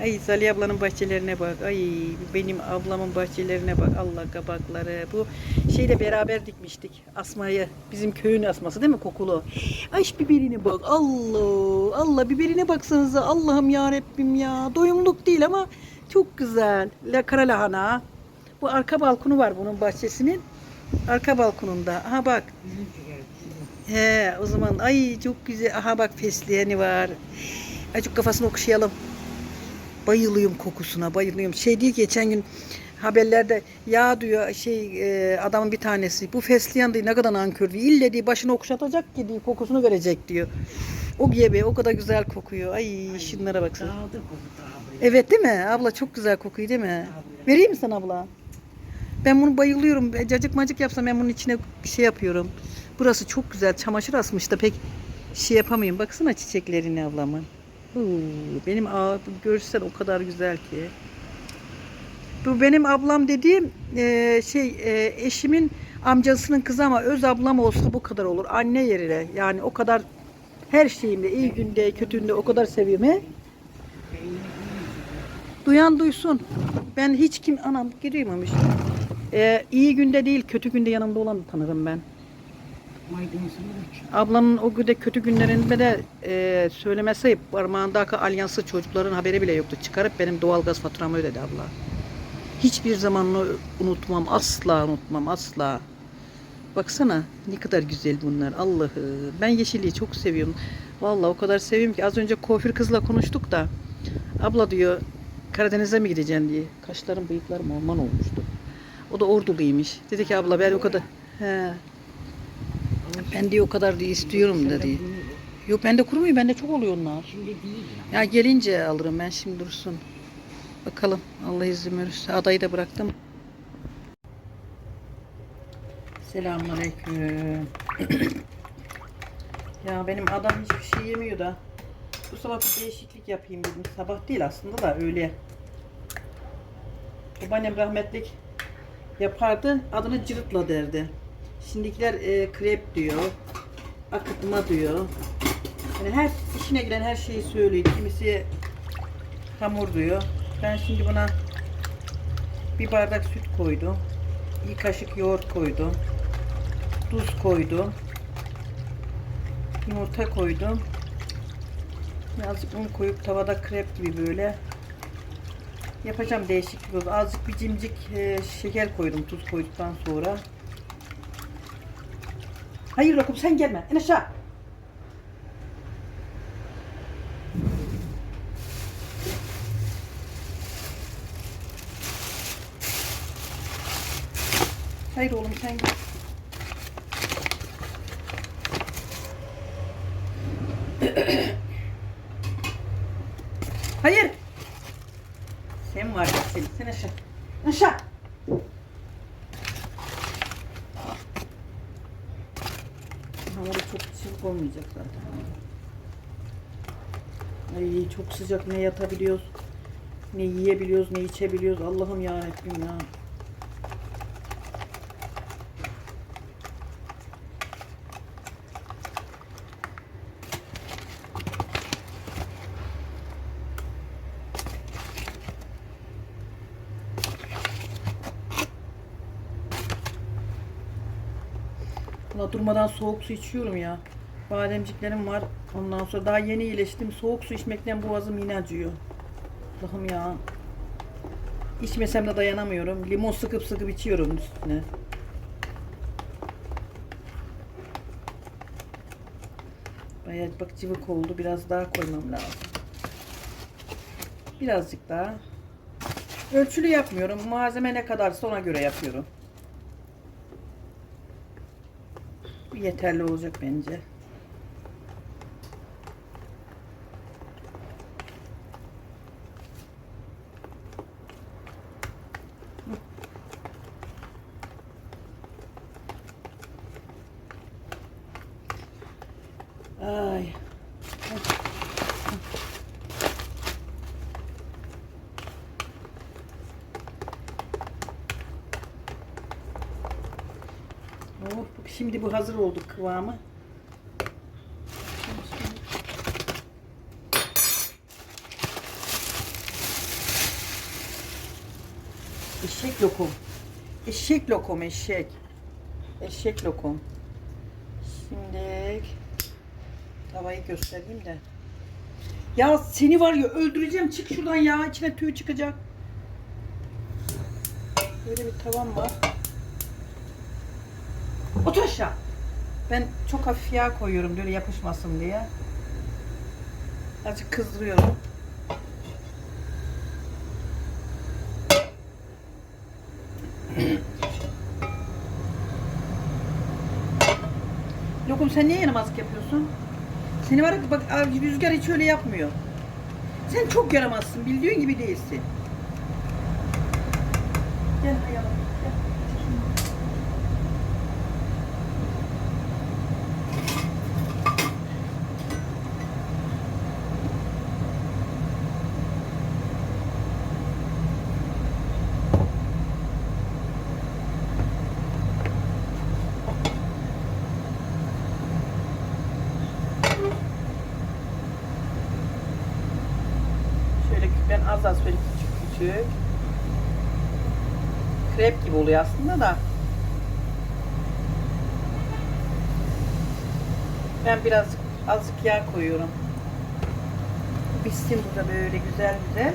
Ay Zaliha ablanın bahçelerine bak. Ay benim ablamın bahçelerine bak. Allah kabakları. Bu şeyle beraber dikmiştik. Asmayı. Bizim köyün asması değil mi kokulu? Ay biberine bak. Allah. Allah biberine baksanıza. Allah'ım ya Rabbim ya. Doyumluk değil ama çok güzel. La kara lahana. Bu arka balkonu var bunun bahçesinin. Arka balkonunda. Aha bak. He o zaman ay çok güzel. Aha bak fesleyeni var. Acık kafasını okşayalım. Bayılıyorum kokusuna bayılıyorum. Şey ki geçen gün haberlerde ya diyor şey e, adamın bir tanesi bu fesleğen diyor ne kadar nankör diyor. İlle diyor başını okşatacak ki diyor kokusunu verecek diyor. O gibi o kadar güzel kokuyor. Ay şunlara baksana. Dağıldı koku dağıldı. Evet değil mi? Abla çok güzel kokuyor değil mi? Vereyim mi sana abla? Ben bunu bayılıyorum. E, Cacık macık yapsam ben bunun içine şey yapıyorum. Burası çok güzel. Çamaşır asmış da pek şey yapamayayım. Baksana çiçeklerine ablamın. Benim görsen o kadar güzel ki. Bu benim ablam dediğim e, şey e, eşimin amcasının kızı ama öz ablam olsa bu kadar olur. Anne yerine yani o kadar her şeyimde iyi günde kötünde o kadar seviyorum he. Duyan duysun. Ben hiç kim anam gireyim Ee, iyi günde değil kötü günde yanımda olanı tanırım ben. Ablanın o günde kötü günlerinde de e, söylemesi parmağındaki alyansı çocukların haberi bile yoktu. Çıkarıp benim doğalgaz faturamı ödedi abla. Hiçbir zaman unutmam. Asla unutmam. Asla. Baksana ne kadar güzel bunlar. Allah'ı. Ben yeşilliği çok seviyorum. Vallahi o kadar seviyorum ki az önce kuaför kızla konuştuk da abla diyor Karadeniz'e mi gideceksin diye. Kaşlarım bıyıklarım orman olmuştu. O da orduluymuş. Dedi ki abla ben o kadar he, ben diyor o kadar diye istiyorum dedi. Yok bende kurumuyor bende çok oluyor onlar. Şimdi değil. Ya gelince alırım ben şimdi dursun. Bakalım Allah izin verirse. Adayı da bıraktım. Selamünaleyküm. ya benim adam hiçbir şey yemiyor da. Bu sabah bir değişiklik yapayım dedim. Sabah değil aslında da öyle. Babaannem rahmetlik yapardı. Adını cırıtla derdi. Şimdikiler e, krep diyor. Akıtma diyor. Yani her işine giren her şeyi söylüyor. Kimisi hamur diyor. Ben şimdi buna bir bardak süt koydum. Bir kaşık yoğurt koydum. Tuz koydum. Yumurta koydum. Birazcık un koyup tavada krep gibi böyle yapacağım değişiklik oldu. Azıcık bir cimcik e, şeker koydum tuz koyduktan sonra. Hayır lokum sen gelme. En aşağı. Hayır oğlum sen gel. Hayır. Sen var ya sen. Sen aşağı. Aşağı. Hamuru çok çabuk olmayacak zaten. Ay çok sıcak ne yatabiliyoruz, ne yiyebiliyoruz, ne içebiliyoruz. Allah'ım ya Rabbim ya. Valla durmadan soğuk su içiyorum ya. Bademciklerim var. Ondan sonra daha yeni iyileştim. Soğuk su içmekten boğazım yine acıyor. Allah'ım ya. İçmesem de dayanamıyorum. Limon sıkıp sıkıp içiyorum üstüne. Bayağı bak cıvık oldu. Biraz daha koymam lazım. Birazcık daha. Ölçülü yapmıyorum. Malzeme ne kadarsa ona göre yapıyorum. Yeterli olacak bence. Ay. Şimdi bu hazır oldu kıvamı. Eşek lokum. Eşek lokum eşek. Eşek lokum. Şimdi tavayı göstereyim de. Ya seni var ya öldüreceğim. Çık şuradan ya. İçine tüy çıkacak. Böyle bir tavam var. Otur aşağı. Ben çok hafif yağ koyuyorum böyle yapışmasın diye. Azıcık kızdırıyorum. Lokum sen niye yaramazlık yapıyorsun? Seni var bak Rüzgar hiç öyle yapmıyor. Sen çok yaramazsın. Bildiğin gibi değilsin. Gel hayalım. Gel. Şöyle ben az az böyle küçük küçük. Krep gibi oluyor aslında da. Ben biraz azıcık yağ koyuyorum. Pişsin burada böyle güzel güzel.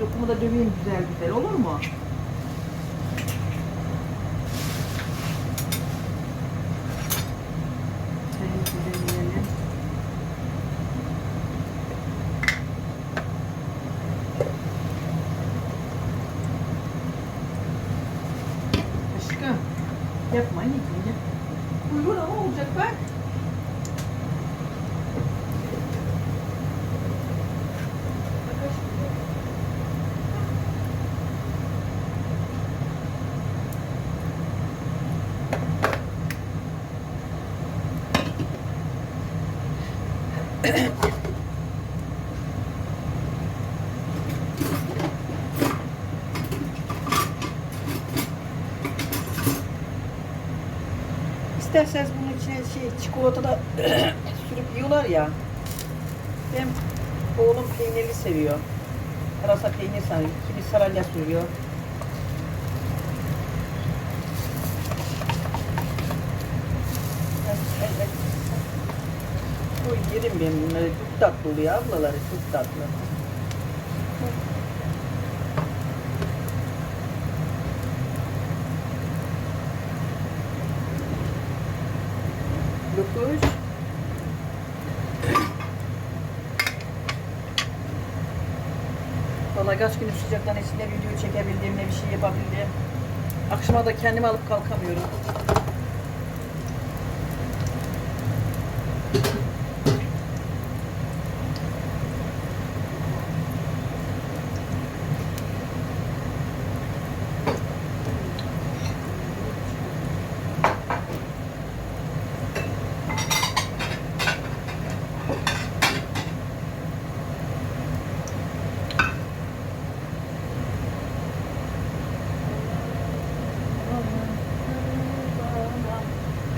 Lokumu da döveyim güzel güzel olur mu? Yapma anneciğim ya. Buyurun ama olacak bak. Bak aşkım. İsterseniz bunun içine şey çikolata da sürüp yiyorlar ya. Benim oğlum peynirli seviyor. Arasa peynir sanıyor. Kimi saralya sürüyor. Bu yerim ben bunları. Çok tatlı oluyor ablaları. Çok tatlı. Vallahi kaç gün sıcaktan içinde video çekebildiğim, ne bir şey yapabildiğim. Akşama da kendimi alıp kalkamıyorum.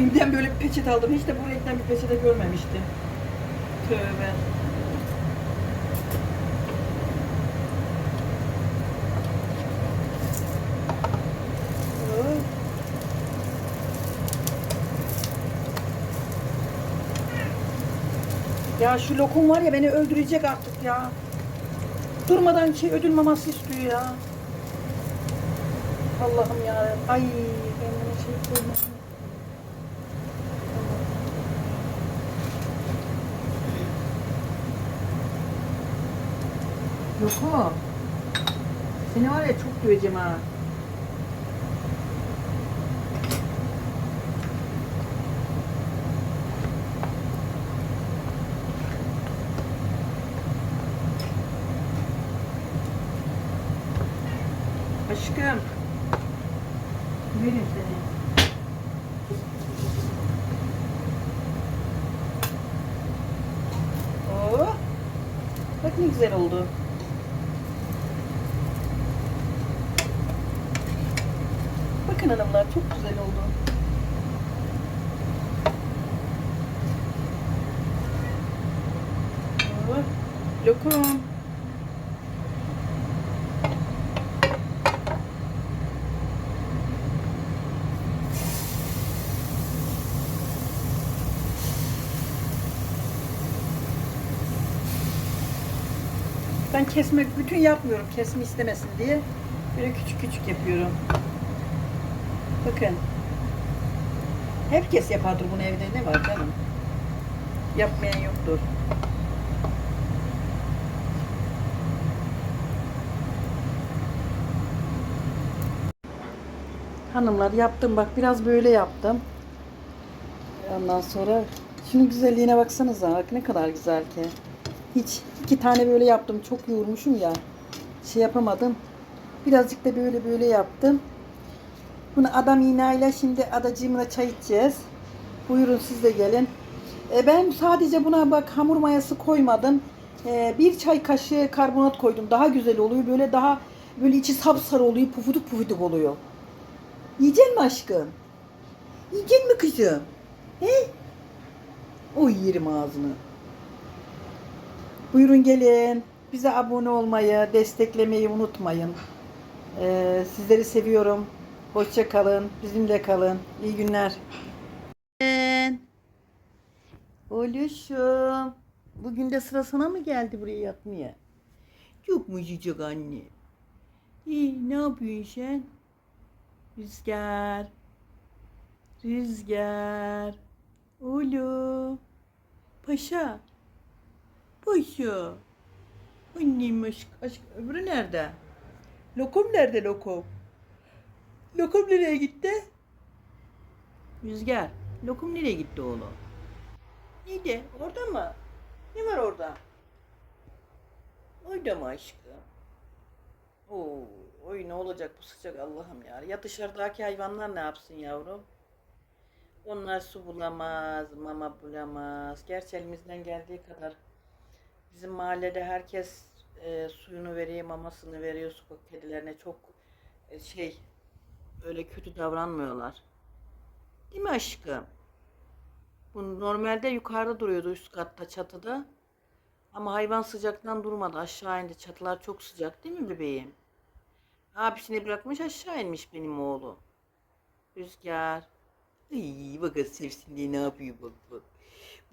Bim'den böyle bir peçete aldım. Hiç de bu renkten bir peçete görmemiştim. Tövbe. Ya şu lokum var ya beni öldürecek artık ya. Durmadan şey ödül maması istiyor ya. Allah'ım ya. Ay ben bunu şey koymadım. Yok Seni var ya çok döveceğim ha. Aşkım. Verin seni. Oo. Bak ne güzel oldu. Bakın hanımlar çok güzel oldu. Oh, lokum. Ben kesmek bütün yapmıyorum. Kesme istemesin diye. Böyle küçük küçük yapıyorum. Bakın. Herkes yapardır bunu evde ne var canım? Yapmayan yoktur. Hanımlar yaptım bak biraz böyle yaptım. Ondan sonra şunun güzelliğine baksanıza bak ne kadar güzel ki. Hiç iki tane böyle yaptım çok yoğurmuşum ya. Şey yapamadım. Birazcık da böyle böyle yaptım. Bunu adam iğneyle şimdi adacığımla çay içeceğiz. Buyurun siz de gelin. E, ben sadece buna bak hamur mayası koymadım. E, bir çay kaşığı karbonat koydum. Daha güzel oluyor. Böyle daha böyle içi sapsarı oluyor. Pufuduk pufuduk oluyor. Yiyecek mi aşkım? Yiyecek mi kızım? He? Oy yerim ağzını. Buyurun gelin. Bize abone olmayı, desteklemeyi unutmayın. Ee, sizleri seviyorum. Hoşça kalın. Bizimle kalın. İyi günler. Oluşum. Bugün de sıra sana mı geldi buraya yatmaya? Çok mu cicik anne? İyi, ne yapıyorsun sen? Rüzgar. Rüzgar. Ulu. Paşa. Paşa. Annem aşk, aşk. Öbürü nerede? Lokum nerede lokum? Lokum nereye gitti? Rüzgar. Lokum nereye gitti oğlum? Nerede? Orada mı? Ne var orada? Orada mı aşkım? Oo, oy ne olacak bu sıcak Allah'ım ya. Ya dışarıdaki hayvanlar ne yapsın yavrum? Onlar su bulamaz, mama bulamaz. Gerçi elimizden geldiği kadar bizim mahallede herkes e, suyunu veriyor, mamasını veriyor sokak kedilerine. Çok e, şey öyle kötü davranmıyorlar. Değil mi aşkım? Bu normalde yukarıda duruyordu üst katta çatıda. Ama hayvan sıcaktan durmadı. Aşağı indi. Çatılar çok sıcak değil mi bebeğim? Abisini bırakmış aşağı inmiş benim oğlum. Rüzgar. Ay bak sevsin diye ne yapıyor bak bak.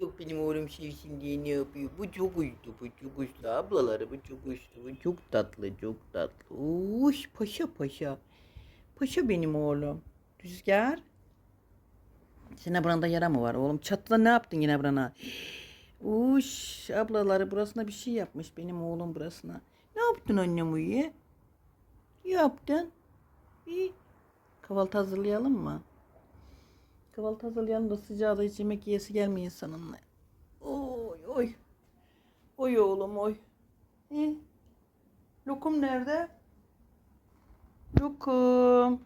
Bak benim oğlum sevsin diye ne yapıyor. Bu çok uçtu bu çok uçtu. Ablaları bu çok uçtu. Bu çok tatlı çok tatlı. Uş paşa paşa. Paşa benim oğlum. Rüzgar. Senin buranda yara mı var oğlum? Çatıda ne yaptın yine burana? Uş ablaları burasına bir şey yapmış benim oğlum burasına. Ne yaptın annem uyuyor? Yaptın. İyi. Kahvaltı hazırlayalım mı? Kahvaltı hazırlayalım da sıcağı da hiç yemek yiyesi gelmiyor insanın. Oy oy. Oy oğlum oy. İyi. Lokum nerede? Lokum.